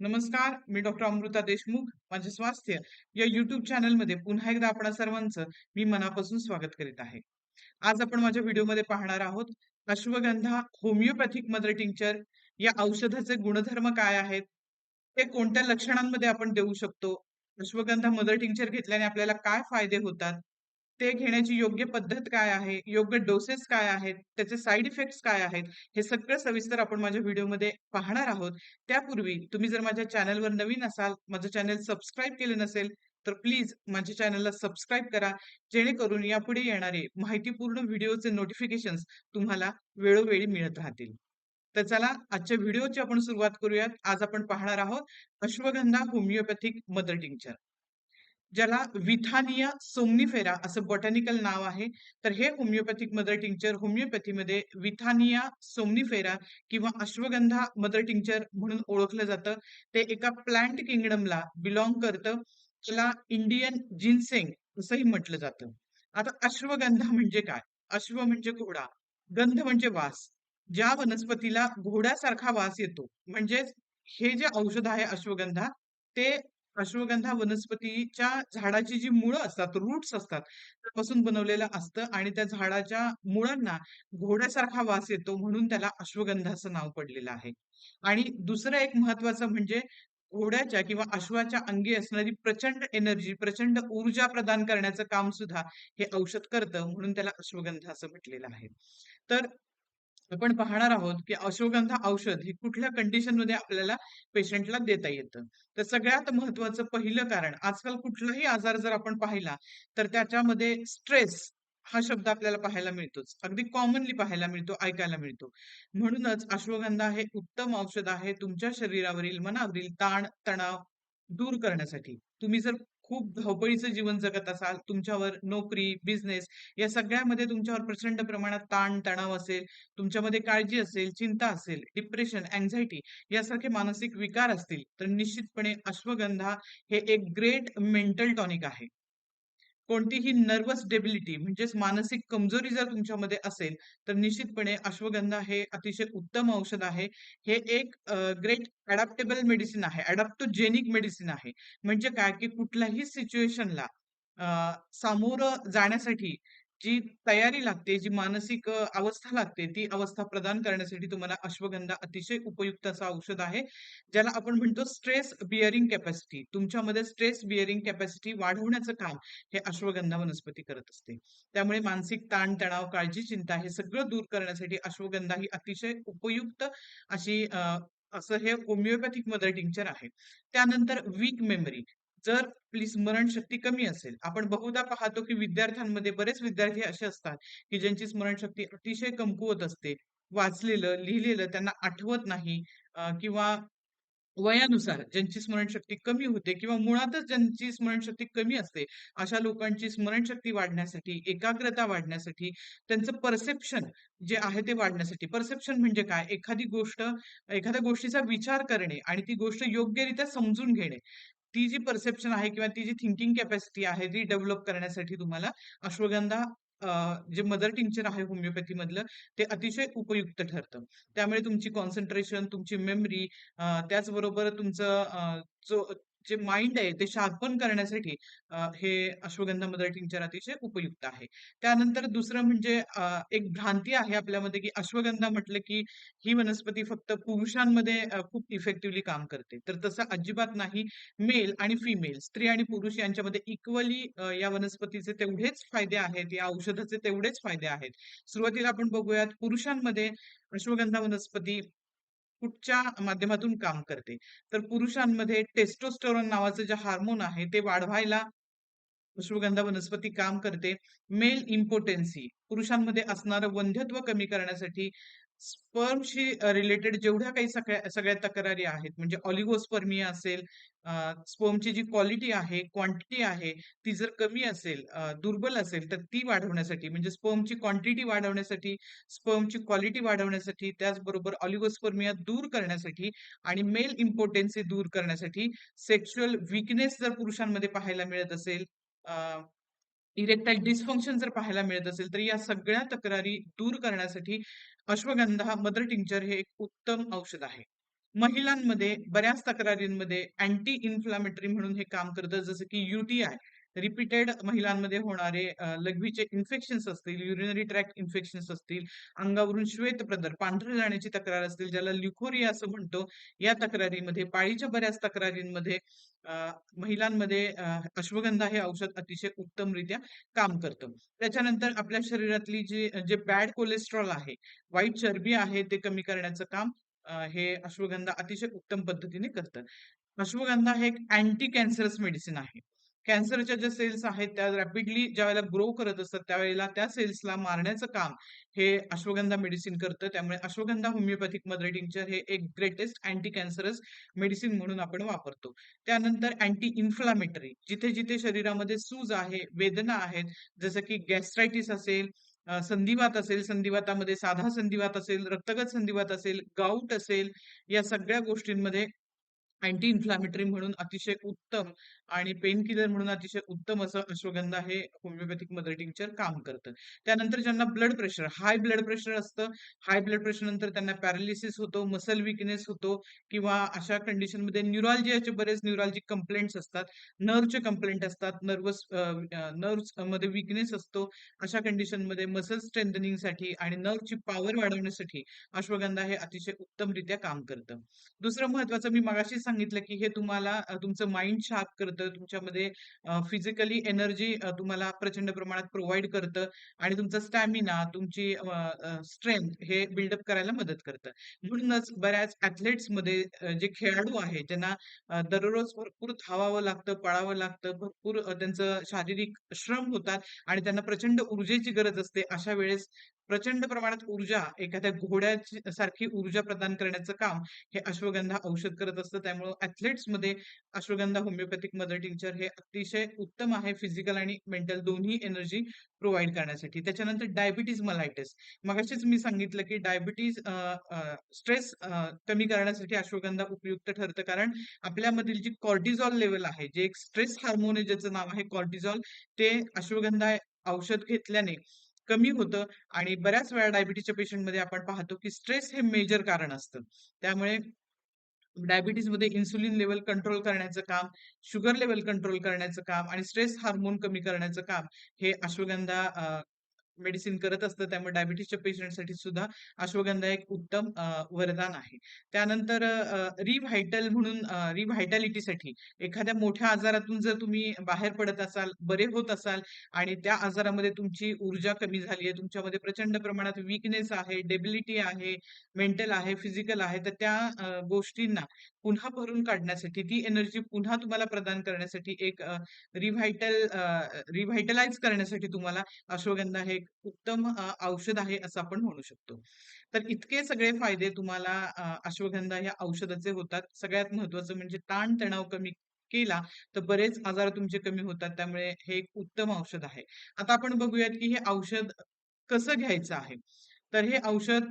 नमस्कार मी डॉक्टर अमृता देशमुख माझे स्वास्थ्य या युट्यूब चॅनलमध्ये पुन्हा एकदा आपणा सर्वांचं मी मनापासून स्वागत करीत आहे. आज आपण माझ्या व्हिडिओमध्ये पाहणार आहोत अश्वगंधा होमिओपॅथिक मदर टिंचर या औषधाचे गुणधर्म काय आहेत? ते कोणत्या लक्षणांमध्ये आपण देऊ शकतो? अश्वगंधा मदर टिंचर घेतल्याने आपल्याला काय फायदे होतात? ते घेण्याची योग्य पद्धत काय आहे? योग्य डोसेस काय आहेत? त्याचे साईड इफेक्ट्स काय आहेत? हे सगळं सविस्तर आपण माझ्या व्हिडिओमध्ये पाहणार आहोत. त्यापूर्वी तुम्ही जर माझ्या चॅनलवर नवीन असाल माझं चॅनल सबस्क्राईब केलं नसेल तर प्लीज माझ्या चॅनलला सबस्क्राईब करा. जेणेकरून यापुढे येणारे माहितीपूर्ण व्हिडिओचे नोटिफिकेशन तुम्हाला वेळोवेळी मिळत राहतील. तर चला आजच्या व्हिडिओची आपण सुरुवात करूयात. आज आपण पाहणार आहोत अश्वगंधा होमिओपॅथिक मदर टिंक्चर ज्याला विथानिया सोमनिफेरा असं बॉटॅनिकल नाव आहे तर हे होमिओपॅथिक मदर टिंक्चर होमिओपॅथीमध्ये विथानिया सोमनिफेरा किंवा अश्वगंधा मदर टिंक्चर म्हणून ओळखलं जातं. ते एका प्लांट किंगडमला बिलॉंग करतं. त्याला इंडियन जिन्सेंग असंही म्हटलं जातं. आता अश्वगंधा म्हणजे काय? अश्व म्हणजे घोडा गंध म्हणजे वास. ज्या वनस्पतीला घोड्यासारखा वास येतो म्हणजेच हे जे औषध आहे अश्वगंधा ते अश्वगंधा वनस्पतीच्या झाडाची जी मुळं असतात रूट्स असतात त्यापासून बनवलेलं असतं आणि त्या झाडाच्या मुळांना घोड्यासारखा वास येतो म्हणून त्याला अश्वगंधाचं नाव पडलेलं आहे. आणि दुसरं एक महत्वाचं म्हणजे घोड्याच्या किंवा अश्वाच्या अंगी असणारी प्रचंड एनर्जी प्रचंड ऊर्जा प्रदान करण्याचं काम सुद्धा हे औषध करतं म्हणून त्याला अश्वगंधा असं म्हटलेलं आहे. तर आपण पाहणार आहोत की अश्वगंधा औषध हे कुठल्या कंडिशनमध्ये आपल्याला पेशंटला देता येतं. तर सगळ्यात महत्वाचं पहिलं कारण आजकाल कुठलाही आजार जर आपण पाहिला तर त्याच्यामध्ये स्ट्रेस हा शब्द आपल्याला पाहायला मिळतोच. अगदी कॉमनली पाहायला मिळतो ऐकायला मिळतो. म्हणूनच अश्वगंधा हे उत्तम औषध आहे तुमच्या शरीरावरील मनावरील ताण तणाव दूर करण्यासाठी. तुम्ही जर खूप धावपळीचं जीवन जगत असाल तुमच्यावर नोकरी बिझनेस या सगळ्यामध्ये तुमच्यावर प्रचंड प्रमाणात ताण तणाव असेल तुमच्यामध्ये काळजी असेल चिंता असेल डिप्रेशन अँझायटी यासारखे मानसिक विकार असतील तर निश्चितपणे अश्वगंधा हे एक ग्रेट मेंटल टॉनिक आहे. कोणतीही नर्वस डेबिलिटी म्हणजेच मानसिक कमजोरी जर तुमच्यामध्ये असेल तर निश्चितपणे अश्वगंधा हे अतिशय उत्तम औषध आहे. हे एक ग्रेट अडॅप्टेबल मेडिसिन आहे. अडॅप्टोजेनिक मेडिसिन आहे. म्हणजे काय? की कुठल्याही सिच्युएशनला सामोरं जाण्यासाठी जी तयारी लागते, जी मानसिक अवस्था लागते, ती अवस्था प्रदान करण्यासाठी तुम्हाला अश्वगंधा अतिशय उपयुक्त असं औषध आहे. ज्याला आपण म्हणतो स्ट्रेस बिअरिंग कॅपॅसिटी. तुमच्यामध्ये स्ट्रेस बिअरिंग कॅपॅसिटी वाढवण्याचं काम हे अश्वगंधा वनस्पती करत असते. त्यामुळे मानसिक ताण-तणाव, काळजी, चिंता हे सगळं दूर करण्यासाठी अश्वगंधा ही अतिशय उपयुक्त अशी असं हे होमिओपॅथिक मदर टिंक्चर आहे. त्यानंतर वीक मेमरी. जर आपली स्मरणशक्ती कमी असेल आपण बहुधा पाहतो की विद्यार्थ्यांमध्ये बरेच विद्यार्थी असे असतात की ज्यांची स्मरणशक्ती अतिशय कमकुवत असते. वाचलेलं लिहिलेलं त्यांना आठवत नाही किंवा वयानुसार ज्यांची स्मरणशक्ती कमी होते किंवा मुळातच ज्यांची स्मरणशक्ती कमी असते अशा लोकांची स्मरणशक्ती वाढण्यासाठी एकाग्रता वाढण्यासाठी त्यांचं परसेप्शन जे आहे ते वाढण्यासाठी. परसेप्शन म्हणजे काय? एखादी गोष्ट एखाद्या गोष्टीचा विचार करणे आणि ती गोष्ट योग्यरित्या समजून घेणे. ती जी परसेप्शन आहे किंवा ती जी थिंकिंग कॅपॅसिटी आहे ती डेव्हलप करण्यासाठी तुम्हाला अश्वगंधा जे मदर टिंचर आहे होमिओपॅथी मधलं ते अतिशय उपयुक्त ठरतं. त्यामुळे तुमची कॉन्सन्ट्रेशन तुमची मेमरी त्याचबरोबर तुमचं जो जे माइंड आहे ते शार्पन करण्यासाठी हे अश्वगंधा मदर टिंचर अतिशय उपयुक्त आहे. त्यानंतर दुसरं म्हणजे एक भ्रांती आहे आपल्यामध्ये की अश्वगंधा म्हटलं की ही वनस्पती फक्त पुरुषांमध्ये खूप इफेक्टिव्हली काम करते. तर तसं अजिबात नाही मेल आणि फिमेल स्त्री आणि पुरुष यांच्यामध्ये इक्वली या वनस्पतीचे तेवढेच फायदे आहेत या औषधाचे तेवढेच फायदे आहेत. सुरुवातीला आपण बघूयात पुरुषांमध्ये अश्वगंधा वनस्पती कुठच्या माध्यमातून काम करते. तर पुरुषांमध्ये टेस्टोस्टेरॉन नावाचं जे हार्मोन आहे ते वाढवायला अश्वगंधा वनस्पती काम करते. मेल इम्पोर्टन्सी पुरुषांमध्ये असणारं वंध्यत्व कमी करण्यासाठी स्पर्मशी रिलेटेड जेवढ्या काही सगळ्या सगळ्या तक्रारी आहेत म्हणजे ऑलिगोस्पर्मिया असेल स्पर्मची जी क्वालिटी आहे क्वांटिटी आहे ती जर कमी असेल दुर्बल असेल तर ती वाढवण्यासाठी म्हणजे स्पर्मची क्वांटिटी वाढवण्यासाठी स्पर्मची क्वालिटी वाढवण्यासाठी त्याचबरोबर ऑलिगोस्पर्मिया दूर करण्यासाठी आणि मेल इम्पॉर्टन्सी दूर करण्यासाठी सेक्शुअल विकनेस जर पुरुषांमध्ये पाहायला मिळत असेल इरेक्टाईल डिस्फंक्शन जर पाहायला मिळत असेल तर या सगळ्या तक्रारी दूर करण्यासाठी अश्वगंधा मदर टिंचर हे एक उत्तम औषध आहे. महिलांमध्ये बऱ्याच तक्रारींमध्ये अँटी इन्फ्लामेटरी म्हणून हे काम करतं जसं की युटीआय रिपीटेड महिलांमध्ये होणारे लघवीचे इन्फेक्शन्स असतील, युरिनरी ट्रॅक्ट इन्फेक्शन्स असतील, अंगावरून श्वेतप्रदर, पांढरे जाण्याची तक्रार असतील, ज्याला ल्युकोरिया असं म्हणतो, या तक्रारीमध्ये, पाळीच्या बऱ्याच तक्रारींमध्ये महिलांमध्ये अश्वगंधा हे औषध अतिशय उत्तमरित्या काम करतं. त्याच्यानंतर आपल्या शरीरातली जी जे बॅड कोलेस्ट्रॉल आहे, वाईट चरबी आहे, ते कमी करण्याचं काम हे अश्वगंधा अतिशय उत्तम पद्धतीने करतं. अश्वगंधा हे एक अँटी कॅन्सरस मेडिसिन आहे. कॅन्सरच्या ज्या सेल्स आहेत त्या रॅपिडली ज्यावेळेला ग्रो करत असतात त्यावेळेला त्या सेल्सला मारण्याचं काम हे अश्वगंधा मेडिसिन करतं. त्यामुळे अश्वगंधा होमिओपॅथिक मदर टिंक्चर हे एक ग्रेटेस्ट अँटी कॅन्सरस मेडिसिन म्हणून आपण वापरतो. त्यानंतर अँटी इन्फ्लामेटरी जिथे-जिथे शरीरामध्ये सूज आहे, वेदना आहेत, जसं की गॅस्ट्रायटिस असेल, संधिवात असेल, संधिवातामध्ये साधा संधिवात असेल, रक्तगत संधिवात असेल, गाऊट असेल, या सगळ्या गोष्टींमध्ये अँटी इन्फ्लामेटरी म्हणून अतिशय उत्तम आणि पेन किलर म्हणून अतिशय उत्तम असं अश्वगंधा हे होमिओपॅथिक मदर टिंक्चर काम करतं. त्यानंतर ज्यांना blood pressure, high blood pressure असतं, हाय ब्लड प्रेशर नंतर त्यांना पॅरालिसिस होतो, मसल विकनेस होतो किंवा अशा कंडिशनमध्ये न्यूरॉलजियाचे बरेच न्यूरॉलजिक कंप्लेंट्स असतात, नर्वचे कंप्लेंट असतात, नर्वस नर्वमध्ये विकनेस असतो. अशा कंडिशनमध्ये मसल स्ट्रेंथनिंगसाठी आणि नर्वची पॉवर वाढवण्यासाठी अश्वगंधा हे अतिशय उत्तमरित्या काम करतं. दुसरं महत्वाचं मी मगाशी सांगितलं, की हे तुम्हाला तुमचं माइंड शार्प करतं, तुमच्यामध्ये फिजिकली एनर्जी तुम्हाला प्रचंड प्रमाणात प्रोव्हाइड करतं आणि तुमचा स्टॅमिना, तुमची स्ट्रेंथ हे बिल्डअप करायला मदत करतं. म्हणूनच बऱ्याच ऍथलेट्समध्ये जे खेळाडू आहेत, ज्यांना दररोज भरपूर धावावं लागतं, पळावं लागतं, भरपूर त्यांचं शारीरिक श्रम होतात आणि त्यांना प्रचंड ऊर्जेची गरज असते. अशा वेळेस प्रचंड प्रमाणात ऊर्जा, एखाद्या घोड्याची सारखी ऊर्जा प्रदान करण्याचं काम हे अश्वगंधा औषध करत असतं. त्यामुळं ॲथलीट्समध्ये अश्वगंधा होमिओपॅथिक मदर टिंचर हे अतिशय उत्तम आहे फिजिकल आणि मेंटल दोन्ही एनर्जी प्रोव्हाइड करण्यासाठी. त्याच्यानंतर डायबिटीज मलायटिस मगाशीच मी सांगितलं, की डायबिटीज स्ट्रेस कमी करण्यासाठी अश्वगंधा उपयुक्त ठरतं. कारण आपल्यामधील जी कॉर्टिझॉल लेवल आहे, जे एक स्ट्रेस हार्मोन ज्याचं नाव आहे कॉर्टिझॉल, ते अश्वगंधा औषध घेतल्याने कमी होतं आणि बऱ्याच वेळा डायबिटीजच्या पेशंटमध्ये आपण पाहतो, की स्ट्रेस हे मेजर कारण असतं. त्यामुळे डायबिटीजमध्ये इन्सुलिन लेवल कंट्रोल करण्याचं काम, शुगर लेवल कंट्रोल करण्याचं काम आणि स्ट्रेस हार्मोन कमी करण्याचं काम हे अश्वगंधा मेडिसिन करत असतं. त्यामुळे डायबिटीजच्या पेशंटसाठी सुद्धा अश्वगंधा एक उत्तम वरदान आहे. त्यानंतर रिव्हायटल म्हणून रिव्हायटॅलिटीसाठी एखाद्या मोठ्या आजारातून जर तुम्ही बाहेर पडत असाल, बरे होत असाल आणि त्या आजारामध्ये तुमची ऊर्जा कमी झाली आहे, तुमच्यामध्ये प्रचंड प्रमाणात वीकनेस आहे, डेबिलिटी आहे, मेंटल आहे, फिजिकल आहे, तर त्या गोष्टींना पुन्हा भरून काढण्यासाठी, ती एनर्जी पुन्हा तुम्हाला प्रदान करण्यासाठी एक रिव्हायटल रिव्हायटलाइज करण्यासाठी तुम्हाला अश्वगंधा हे एक उत्तम औषध आहे असं आपण म्हणू शकतो. तर इतके सगळे फायदे तुम्हाला अश्वगंधा या औषधाचे होतात. सगळ्यात महत्वाचं म्हणजे ताण-तणाव कमी केला, तर बरेच आजार तुमचे कमी होतात. त्यामुळे हे एक उत्तम औषध आहे. आता आपण बघूयात, की हे औषध कसं घ्यायचं आहे. तर हे औषध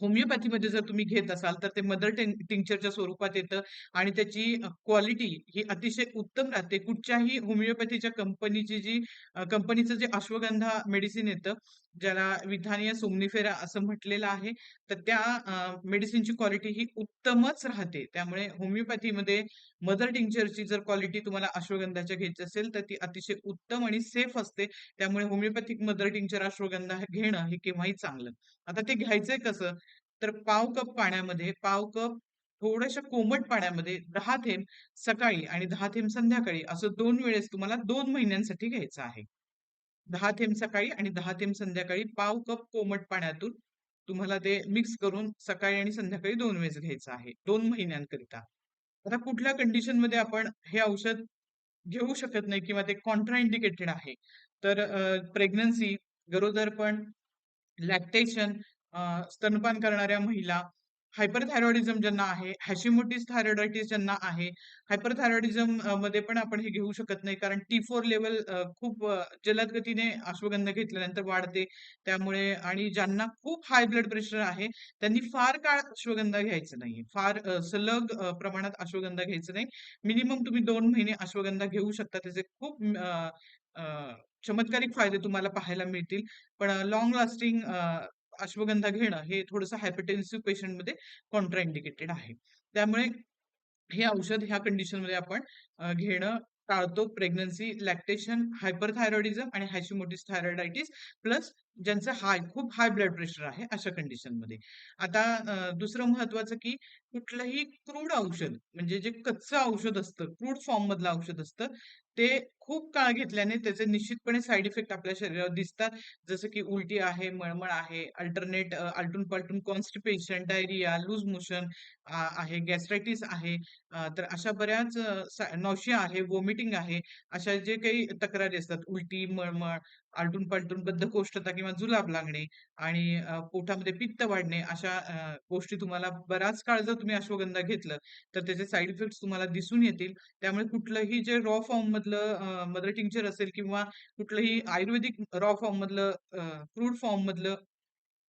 होमिओपॅथीमध्ये जर तुम्ही घेत असाल, तर ते मदर टिंक्चरच्या स्वरूपात येतं आणि त्याची क्वालिटी ही अतिशय उत्तम राहते. कुठच्याही होमिओपॅथीच्या कंपनीची जी कंपनीचं जे अश्वगंधा मेडिसिन येतं, ज्याला विथानिया सोमनिफेरा असं म्हटलेलं आहे. तर त्या मेडिसिनची क्वालिटी ही उत्तमच राहते. त्यामुळे होमिओपॅथीमध्ये मदर टिंक्चरची जर क्वालिटी तुम्हाला अश्वगंधाच्या घ्यायची असेल, तर ती अतिशय उत्तम आणि सेफ असते. त्यामुळे होमिओपॅथिक मदर टिंक्चर अश्वगंधा हे घेणं हे केव्हाही चांगलं. आता ते घ्यायचंय कसं? तर पाव कप पाण्यामध्ये, पाव कप थोडशा कोमट पाण्यामध्ये दहा थेंब सकाळी आणि दहा थेंब संध्याकाळी असं दोन वेळेस तुम्हाला दोन महिन्यांसाठी घ्यायचं आहे. दहा थेंब सकाळी आणि दहा थेंब संध्याकाळी पाव कप कोमट पाण्यातून तुम्हाला ते मिक्स करून सकाळी आणि संध्याकाळी दोन वेळेस घ्यायचं आहे, दोन महिन्यांकरिता. आता कुठल्या कंडिशनमध्ये आपण हे औषध घेऊ शकत नाही किंवा ते कॉन्ट्रा इंडिकेटेड आहे. तर प्रेग्नन्सी, गरोदरपण, लॅक्टेशन, स्तनपान करणाऱ्या महिला, हायपरथायरॉइडिझम ज्यांना आहे, हॅशिमोटिस थायरॉइडायटिस ज्यांना आहे, हायपरथायरॉइडिझममध्ये पण आपण हे घेऊ शकत नाही कारण टी फोर लेवल खूप जलद गतीने अश्वगंधा घेतल्यानंतर वाढते. त्यामुळे आणि ज्यांना खूप हाय ब्लड प्रेशर आहे, त्यांनी फार काळ अश्वगंधा घ्यायचं नाही फार सलग प्रमाणात अश्वगंधा घ्यायचं नाही. मिनिमम तुम्ही दोन महिने अश्वगंधा घेऊ शकता. त्याचे खूप चमत्कारिक फायदे तुम्हाला पाहायला मिळतील. पण लॉंग लास्टिंग अश्वगंधा घेणं हे थोडंसं हायपरटेन्सिव्ह पेशंटमध्ये कॉन्ट्राइंडिकेटेड आहे. त्यामुळे हे औषध ह्या कंडिशनमध्ये आपण घेणं टाळतो. प्रेग्नन्सी, लॅक्टेशन, हायपरथायरॉइडिझम आणि हॅशिमोटिस थायरॉइडायटिस प्लस ज्यांचं हाय खूप हाय ब्लड प्रेशर आहे अशा कंडिशनमध्ये. आता दुसरं महत्वाचं की कुठलंही क्रूड औषध म्हणजे जे कच्चं औषध असतं, क्रूड फॉर्ममधलं औषध असतं, ते खूप काळ घेतल्याने त्याचे निश्चितपणे साइड इफेक्ट आपल्या शरीरावर दिसतात. जसं की उलटी आहे, मळमळ आहे, अल्टरनेट आलटून-पालटून कॉन्स्टिपेशन, डायरिया, लूज मोशन आहे, गॅस्ट्रायटिस आहे. तर अशा बऱ्याच अ, नॉशिया आहे, वॉमिटिंग आहे. अशा जे काही तक्रारी असतात, उलटी, मळमळ, आलटून-पालटून बद्धकोष्ठता किंवा जुलाब लागणे आणि पोटामध्ये पित्त वाढणे अशा गोष्टी तुम्हाला बराच काळ जर तुम्ही अश्वगंधा घेतलं, तर त्याचे साइड इफेक्ट्स तुम्हाला दिसून येतील. त्यामुळे कुठलंही जे रॉ फॉर्म मधलं मदर टिंक्चर असेल किंवा कुठलंही आयुर्वेदिक रॉ फॉर्म मधलं क्रूड फॉर्ममधलं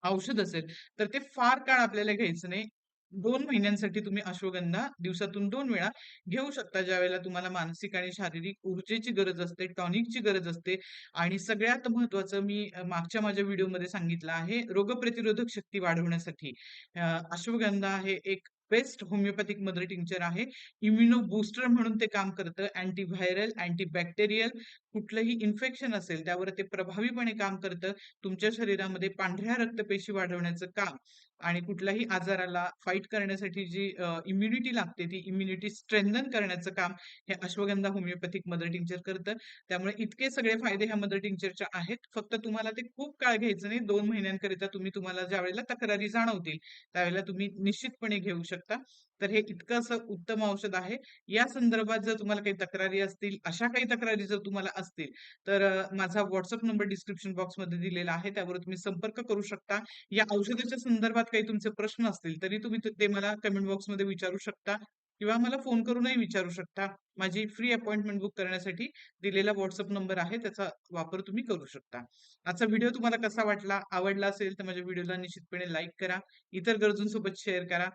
औषध असेल, तर ते फार काळ आपल्याला घ्यायचं नाही. दोन महिन्यांसाठी तुम्ही अश्वगंधा दिवसातून दोन वेळा घेऊ शकता, ज्या वेळेला तुम्हाला मानसिक आणि शारीरिक ऊर्जेची गरज असते, टॉनिकची गरज असते आणि सगळ्यात महत्त्वाचं मी मागच्या माझ्या व्हिडिओमध्ये सांगितलं आहे, रोगप्रतिरोधक शक्ती वाढवण्यासाठी अश्वगंधा हे एक बेस्ट होमिओपॅथिक मदर टिंचर आहे. इम्युनो बूस्टर म्हणून ते काम करतं. अँटीव्हायरल, अँटीबॅक्टेरियल कुठलंही इन्फेक्शन असेल, त्यावर ते प्रभावीपणे काम करतं. तुमच्या शरीरामध्ये पांढऱ्या रक्तपेशी वाढवण्याचं काम आणि कुठल्याही आजाराला फाईट करण्यासाठी जी इम्युनिटी लागते, ती इम्युनिटी स्ट्रेंथन करण्याचं काम हे अश्वगंधा होमिओपॅथिक मदर टिंचर करतं. त्यामुळे इतके सगळे फायदे ह्या मदर टिंचरच्या आहेत. फक्त तुम्हाला ते खूप काळ घ्यायचं नाही. दोन महिन्यांकरिता तुम्ही तुम्हाला ज्या वेळेला तक्रारी जाणवतील, त्यावेळेला तुम्ही निश्चितपणे घेऊ शकता. तर हे इतकं असं उत्तम औषध आहे. या संदर्भात जर तुम्हाला काही तक्रारी असतील, अशा काही तक्रारी जर तुम्हाला असतील, तर माझा व्हॉट्सअप नंबर डिस्क्रिप्शन बॉक्समध्ये दिलेला आहे. त्यावर तुम्ही संपर्क करू शकता. या औषधाच्या संदर्भात काही तुमचे प्रश्न असतील, तरी तुम्ही ते मला कमेंट बॉक्समध्ये विचारू शकता किंवा मला फोन करूनही विचारू शकता. माझी फ्री अपॉइंटमेंट बुक करण्यासाठी दिलेला व्हॉट्सअप नंबर आहे, त्याचा वापर तुम्ही करू शकता. आजचा व्हिडिओ तुम्हाला कसा वाटला? आवडला असेल तर माझ्या व्हिडिओला निश्चितपणे लाईक करा. इतर गरजूंसोबत शेअर करा.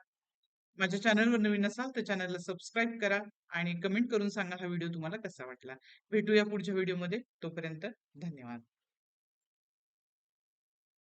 माझ्या चॅनलवर नवीन असाल तर चॅनलला सबस्क्राईब करा आणि कमेंट करून सांगा हा व्हिडिओ तुम्हाला कसा वाटला. भेटूया पुढच्या व्हिडिओमध्ये. तोपर्यंत धन्यवाद.